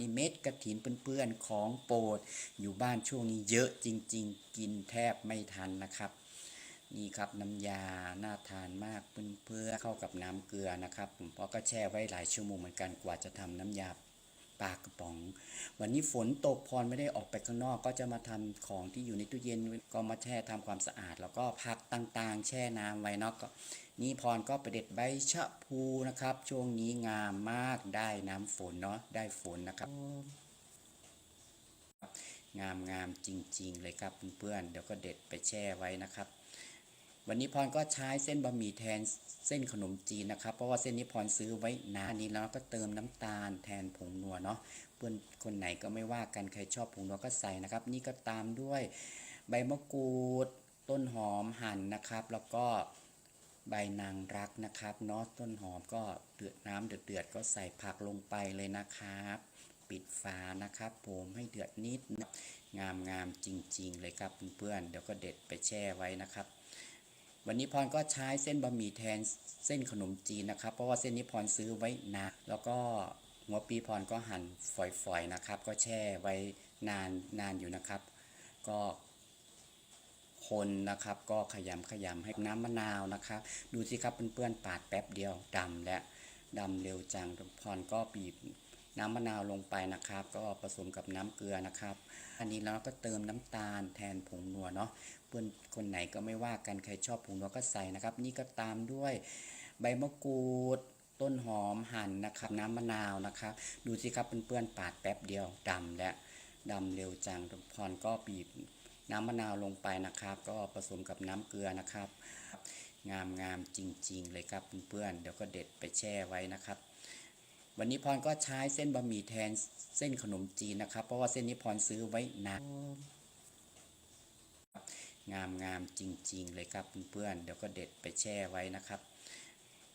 นี่เม็ดกระถินเปื้อนๆของโปรดอยู่บ้านช่วงนี้เยอะจริง ๆ กินแทบไม่ทันนะครับนี่ครับน้ำยาน่าทานมากเพื่อนๆเข้ากับน้ำเกลือนะครับผมเพราะก็แช่ไว้หลายชั่วโมงเหมือนกันกว่าจะทำน้ำยา ปลากระป๋อง วันนี้ฝนตกพรไม่ได้ออกไปข้างนอก ก็จะมาทำของที่อยู่ในตู้เย็นก็มาแช่ทำความสะอาด แล้วก็ผักต่างๆ แช่น้ำไว้เนอกก็นี่พรก็ไปเด็ดใบชะพูนะครับ ช่วงนี้งามมากได้น้ำฝนเนาะได้ฝนนะครับงามงามๆจริง ๆ เลยครับเพื่อนๆเดี๋ยวก็เด็ดไปแช่ไว้นะครับ วันนี้พรก็ใช้เส้นบะหมี่แทนเส้นขนมจีนนะครับ เพราะว่าเส้นนี้พรซื้อไว้นานนี้แล้วก็เติมน้ำตาลแทนผงนัวเนาะเพื่อนคนไหนก็ไม่ว่ากันใครชอบผงนัวก็ใส่นะครับ นี่ก็ตามด้วยใบมะกรูด ต้นหอมหั่นนะครับ แล้วก็ใบนางรักนะครับเนาะต้นหอมก็เดือดน้ำเดือดๆก็ใส่ผักลงไปเลยนะครับ ปิดฝานะครับผมให้เดือดนิดนะงามงามๆจริง ๆ เลยครับเพื่อนๆเดี๋ยวก็เด็ดไปแช่ไว้นะครับ วันนี้พรก็ใช้เส้นบะหมี่แทนเส้นขนมจีนนะครับ เพราะว่าเส้นนี้พรซื้อไว้นานแล้วก็หัวปีพรก็หั่นฝอยๆนะครับ ก็แช่ไว้นานนานอยู่นะครับ ก็คนนะครับ ก็ขยำขยำให้น้ำมะนาวนะครับ ดูสิครับเพื่อนๆปาดแป๊บเดียวดำและดำเร็วจังพรก็บีบน้ำมะนาวลงไปนะครับ ก็ผสมกับน้ำเกลือนะครับ อันนี้แล้วก็เติมน้ำตาลแทนผงนัวเนาะ เพื่อนคนไหนก็ไม่ว่ากันใครชอบผงนัวก็ใส่นะครับ นี่ก็ตามด้วยใบมะกรูดต้นหอมหั่นนะครับน้ำมะนาวนะครับ ดูสิครับเพื่อนๆปาดแป๊บเดียวดำและดำเร็วจังพรก็บีบน้ำมะนาวลงไปนะครับ ก็ผสมกับน้ำเกลือนะครับ งามงามๆจริง ๆ เลยครับเพื่อนๆเดี๋ยวก็เด็ดไปแช่ไว้นะครับ วันนี้พรก็ใช้เส้นบะหมี่แทนเส้นขนมจีนนะครับ เพราะว่าเส้นนี้พรซื้อไว้นาน งามงามจริง ๆ เลยครับเพื่อนๆเดี๋ยวก็เด็ดไปแช่ไว้นะครับ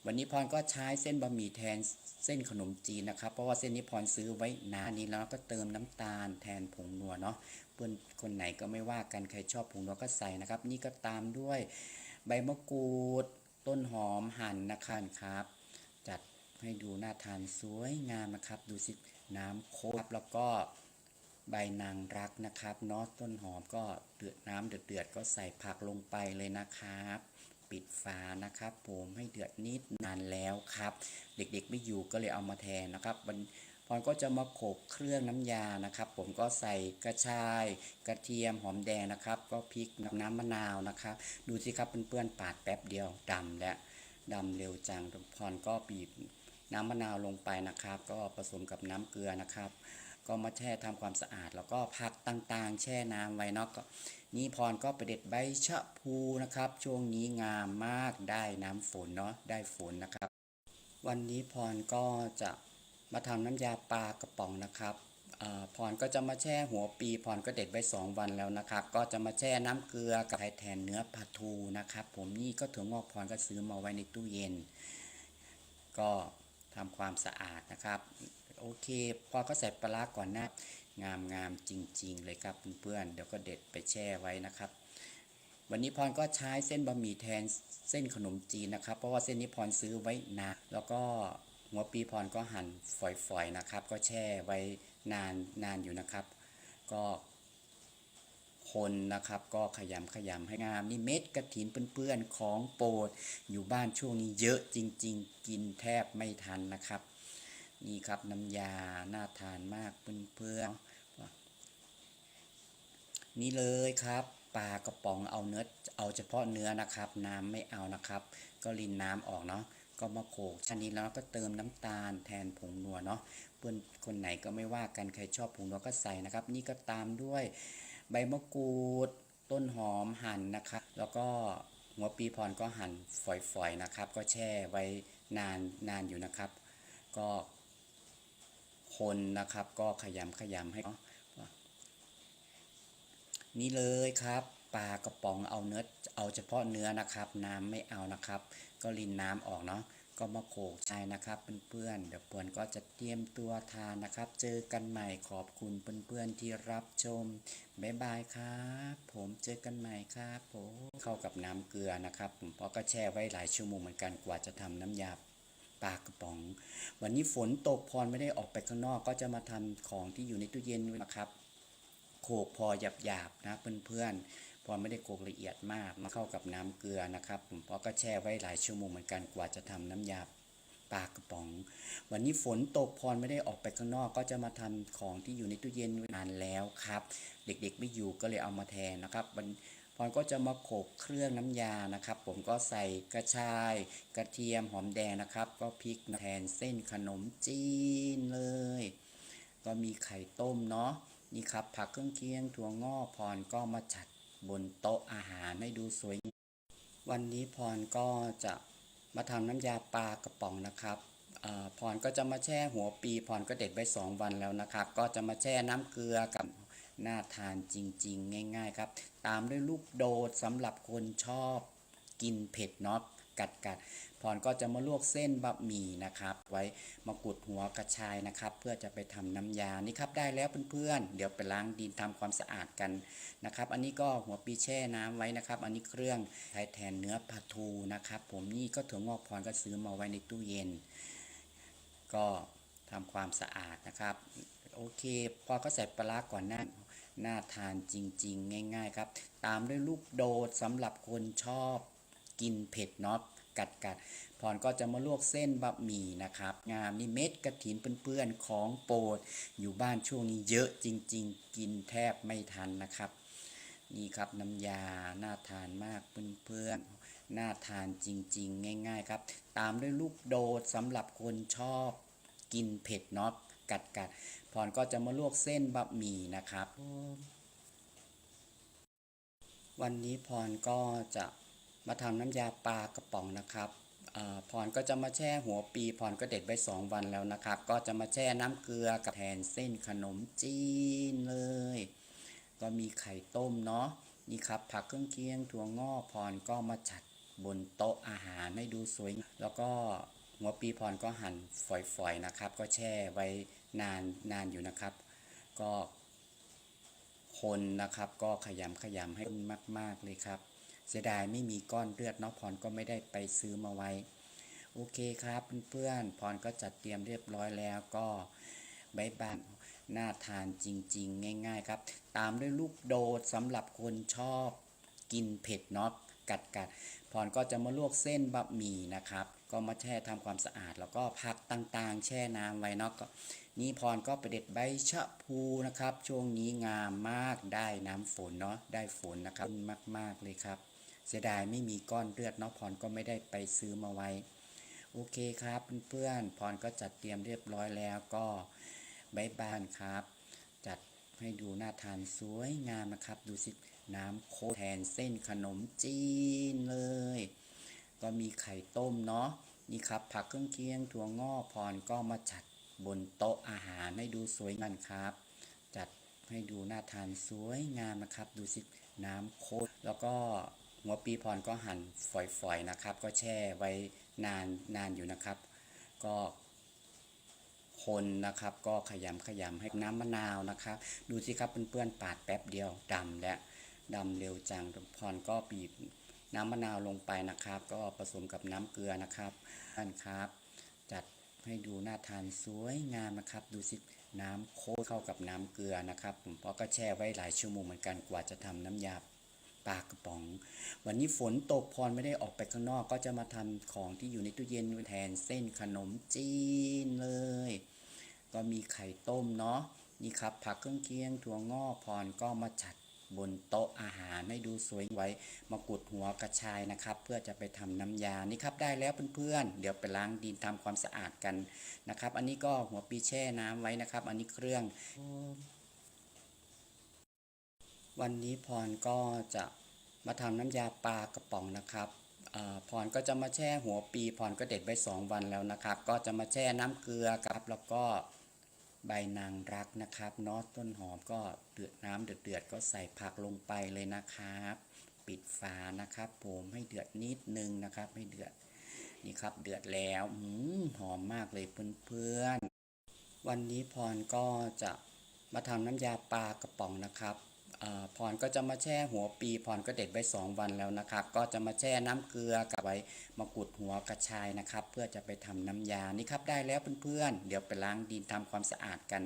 วันนี้พรก็ใช้เส้นบะหมี่แทนเส้นขนมจีนนะครับ เพราะว่าเส้นนี้พรซื้อไว้นานนี้แล้วก็เติมน้ำตาลแทนผงนัวเนาะเพื่อนคนไหนก็ไม่ว่ากันใครชอบผงนัวก็ใส่นะครับ นี่ก็ตามด้วยใบมะกรูด ต้นหอมหั่นนะครับครับ จัดให้ดูน่าทานสวยงามนะครับ ดูสิน้ำโคกแล้วก็ ใบนางรักนะครับเนาะต้นหอมก็เดือดน้ำเดือดๆก็ใส่ผักลงไปเลยนะครับ ปิดฝานะครับ ผมให้เดือดนิดนานแล้วครับ เด็กๆไม่อยู่ก็เลยเอามาแทนนะครับวันพรก็จะมาโขลกเครื่องน้ำยานะครับ ผมก็ใส่กระชาย กระเทียมหอมแดงนะครับ ก็พริกน้ำมะนาวนะครับ ดูสิครับเพื่อนๆปาดแป๊บเดียวดำและดำเร็วจังพรก็บีบน้ำมะนาวลงไปนะครับ ก็ผสมกับน้ำเกลือนะครับ ก็มาแช่ทำความสะอาด แล้วก็ผักต่างๆ แช่น้ำไว้เนาะก็นี่พรก็ไปเด็ดใบชะพูนะครับ ช่วงนี้งามมากได้น้ำฝนเนาะได้ฝนนะครับ วันนี้พรก็จะมาทำน้ำยาปลากระป๋องนะครับอ่อพรก็จะมาแช่หัวปีพรก็เด็ดไว้สองวันแล้วนะครับ ก็จะมาแช่น้ำเกลือกับไข่แทนเนื้อปลาทูนะครับ ผมนี่ก็ถั่วงอกพรก็ซื้อมาไว้ในตู้เย็น ก็ทำความสะอาดนะครับ โอเค พอก็ใส่ปลาร้าก่อนหน้างามงามจริง ๆ เลยครับเพื่อนๆเดี๋ยวก็เด็ดไปแช่ไว้นะครับ วันนี้พรก็ใช้เส้นบะหมี่แทนเส้นขนมจีนนะครับ เพราะว่าเส้นนี้พรซื้อไว้นานแล้วก็หัวปีพรก็หั่นฝอยๆนะครับ ก็แช่ไว้นานนานอยู่นะครับ ก็คนนะครับก็ขยำขยำให้งามนี่เม็ดกระถินเปื้อนๆของโปรดอยู่บ้านช่วงนี้เยอะจริง ๆ กินแทบไม่ทันนะครับ นี่ครับน้ำยา น่าทานมากเพื่อนๆนี่เลยครับปลากระป๋องเอาเนื้อเอาเฉพาะเนื้อนะครับ น้ำไม่เอานะครับ ก็รินน้ำออกเนาะก็มาโขลกชนิดแล้วก็เติมน้ำตาลแทนผงนัวเนาะเพื่อนคนไหนก็ไม่ว่ากันใครชอบผงนัวก็ใส่นะครับ นี่ก็ตามด้วยใบมะกรูด ต้นหอมหั่นนะครับ แล้วก็หัวปีพรก็หั่นฝอยๆนะครับ ก็แช่ไว้นานนานอยู่นะครับ ก็ คนนะครับ ก็ขยำขยำให้เนาะนี่เลยครับปลากระป๋องเอาเนื้อเอาเฉพาะเนื้อนะครับ น้ำไม่เอานะครับ ก็รินน้ำออกเนาะก็มาโขลกใช่นะครับเพื่อนๆเดี๋ยวเพื่อนก็จะเตรียมตัวทานนะครับ เจอกันใหม่ขอบคุณเพื่อนๆที่รับชมบ๊ายบายครับ ผมเจอกันใหม่ครับผมเข้ากับน้ำเกลือนะครับ ผมเพราะก็แช่ไว้หลายชั่วโมงเหมือนกันกว่าจะทำน้ำยา ปลากระป๋อง วันนี้ฝนตกพรไม่ได้ออกไปข้างนอก ก็จะมาทำของที่อยู่ในตู้เย็นนะครับ โขกพอหยาบๆนะเพื่อนๆพอไม่ได้โขกละเอียดมากมาเข้ากับน้ำเกลือนะครับผมพอก็แช่ไว้หลายชั่วโมงเหมือนกันกว่าจะทำน้ำยาปลากระป๋อง วันนี้ฝนตกพรไม่ได้ออกไปข้างนอก ก็จะมาทำของที่อยู่ในตู้เย็นนานแล้วครับ เด็กๆไม่อยู่ก็เลยเอามาแทนนะครับวัน พรก็จะมาโขลกเครื่องน้ำยานะครับ ผมก็ใส่กระชาย กระเทียมหอมแดงนะครับ ก็พริกแทนเส้นขนมจีนเลย ก็มีไข่ต้มเนาะนี่ครับผักเครื่องเคียงถั่วงอกพรก็มาจัดบนโต๊ะอาหารให้ดูสวยวันนี้พรก็จะมาทำน้ำยาปลากระป๋องนะครับอ่อพรก็จะมาแช่หัวปีพรก็เด็ดไว้สองวันแล้วนะครับ ก็จะมาแช่น้ำเกลือกับ น่าทานจริง ๆ ง่าย ๆ ครับ ตามด้วยลูกโดดสำหรับคนชอบกินเผ็ดเนาะกัดกัดๆพรก็จะมาลวกเส้นบะหมี่นะครับ ไว้มากรูดหัวกระชายนะครับ เพื่อจะไปทำน้ำยานี่ครับได้แล้วเพื่อนๆ เดี๋ยวไปล้างดินทำความสะอาดกันนะครับ อันนี้ก็หัวปีแช่น้ำไว้นะครับ อันนี้เครื่องใช้แทนเนื้อปลาทูนะครับ ผมนี่ก็ถั่วงอกพรก็ซื้อมาไว้ในตู้เย็น ก็ทำความสะอาดนะครับ โอเคพอก็ใส่ปลารก่อนหน้า น่าทานจริง ๆ ง่าย ๆ ครับ ตามด้วยลูกโดดสำหรับคนชอบกินเผ็ดเนาะกัดกัดๆพรก็จะมาลวกเส้นบะหมี่นะครับ งามนี่เม็ดกระถินเปื้อนๆของโปรด อยู่บ้านช่วงนี้เยอะจริง ๆ กินแทบไม่ทันนะครับ นี่ครับน้ำยา น่าทานมากเพื่อนๆ น่าทานจริง ๆ ง่าย ๆ ครับ ตามด้วยลูกโดดสำหรับคนชอบกินเผ็ดเนาะกัดกัดๆ พรก็จะมาลวกเส้นบะหมี่นะครับ วันนี้พรก็จะมาทำน้ำยาปลากระป๋องนะครับพรก็จะมาแช่หัวปีพรก็เด็ดไว้สองวันแล้วนะครับ ก็จะมาแช่น้ำเกลือกับแทนเส้นขนมจีนเลย ก็มีไข่ต้มเนาะนี่ครับผักเครื่องเคียงถั่วงอกพรก็มาจัดบนโต๊ะอาหารให้ดูสวย แล้วก็หัวปีพรก็หั่นฝอยๆนะครับ ก็แช่ไว้ นานนานอยู่นะครับ ก็คนนะครับก็ขยำขยำให้มาก ๆ เลยครับ เสียดายไม่มีก้อนเลือดเนาะพรก็ไม่ได้ไปซื้อมาไว้ โอเคครับเพื่อนๆพรก็จัดเตรียมเรียบร้อยแล้วก็ใบบายน่าทานจริง ๆ ง่าย ๆ ครับ ตามด้วยลูกโดดสำหรับคนชอบกินเผ็ดเนาะกัดกัดๆพรก็จะมาลวกเส้นบะหมี่นะครับ ก็มาแช่ทำความสะอาด แล้วก็ผักต่างๆ แช่น้ำไว้เนาะก็นี่พรก็ไปเด็ดใบชะพูนะครับ ช่วงนี้งามมากได้น้ำฝนเนาะได้ฝนนะครับมาก ๆเลยครับ เสียดายไม่มีก้อนเลือดเนาะพรก็ไม่ได้ไปซื้อมาไว้ โอเคครับเพื่อนๆพรก็จัดเตรียมเรียบร้อยแล้วก็ใบบานครับ จัดให้ดูน่าทานสวยงามนะครับ ดูสิน้ำโคแทนเส้นขนมจีนเลย ก็มีไข่ต้มเนาะนี่ครับผักเครื่องเคียงถั่วงอกพรก็มาจัดบนโต๊ะอาหารให้ดูสวยงามครับ จัดให้ดูน่าทานสวยงามนะครับ ดูสิน้ำโคตรแล้วก็หัวปีพรก็หั่นฝอยๆนะครับ ก็แช่ไว้นานนานอยู่นะครับ ก็คนนะครับก็ขยำขยำให้น้ำมะนาวนะครับ ดูสิครับเพื่อนๆปาดแป๊บเดียวดำและดำเร็วจังพรก็บีบ น้ำมะนาวลงไปนะครับ ก็ผสมกับน้ำเกลือนะครับนั่นครับ จัดให้ดูน่าทานสวยงามนะครับ ดูสิน้ำโคตรเข้ากับน้ำเกลือนะครับผมเพราะก็แช่ไว้หลายชั่วโมงเหมือนกันกว่าจะทำน้ำยาปลากระป๋อง วันนี้ฝนตกพรไม่ได้ออกไปข้างนอก ก็จะมาทำของที่อยู่ในตู้เย็นแทนเส้นขนมจีนเลย ก็มีไข่ต้มเนาะนี่ครับผักเครื่องเคียงถั่วงอกพรก็มาจัด บนโต๊ะอาหารให้ดูสวยไว้มากรูดหัวกระชายนะครับ เพื่อจะไปทำน้ำยานี่ครับได้แล้วเพื่อนๆเดี๋ยวไปล้างดินทำความสะอาดกันนะครับ อันนี้ก็หัวปีแช่น้ำไว้นะครับ อันนี้เครื่อง วันนี้พรก็จะมาทำน้ำยาปลากระป๋องนะครับอ่อพรก็จะมาแช่หัวปีพรก็เด็ดไว้สองวันแล้วนะครับ ก็จะมาแช่น้ำเกลือครับแล้วก็ ใบนางรักนะครับเนาะต้นหอมก็เดือดน้ำเดือดเดือดๆก็ใส่ผักลงไปเลยนะครับ ปิดฝานะครับ ผมให้เดือดนิดนึงนะครับ ให้เดือดนี่ครับเดือดแล้วอหอมมากเลยเพื่อนๆวันนี้พรก็จะมาทำน้ำยาปลากระป๋องนะครับ พรก็จะมาแช่หัวปีพรก็เด็ดไว้สองวันแล้วนะครับ ก็จะมาแช่น้ำเกลือกับไว้มะกรูดหัวกระชายนะครับ เพื่อจะไปทำน้ำยานี่ครับได้แล้วเพื่อนๆเดี๋ยวไปล้างดินทำความสะอาดกัน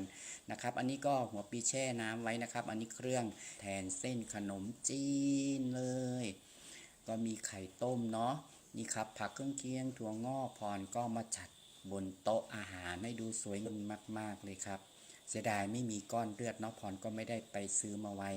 นะครับ อันนี้ก็หัวปีแช่น้ำไว้นะครับ อันนี้เครื่องแทนเส้นขนมจีนเลย ก็มีไข่ต้มเนาะนี่ครับผักเครื่องเคียงถั่วงอกพรก็มาจัดบนโต๊ะอาหารให้ดูสวยงามมาก ๆเลยครับ เสียดายไม่มีก้อนเลือดเนาะพรก็ไม่ได้ไปซื้อมาไว้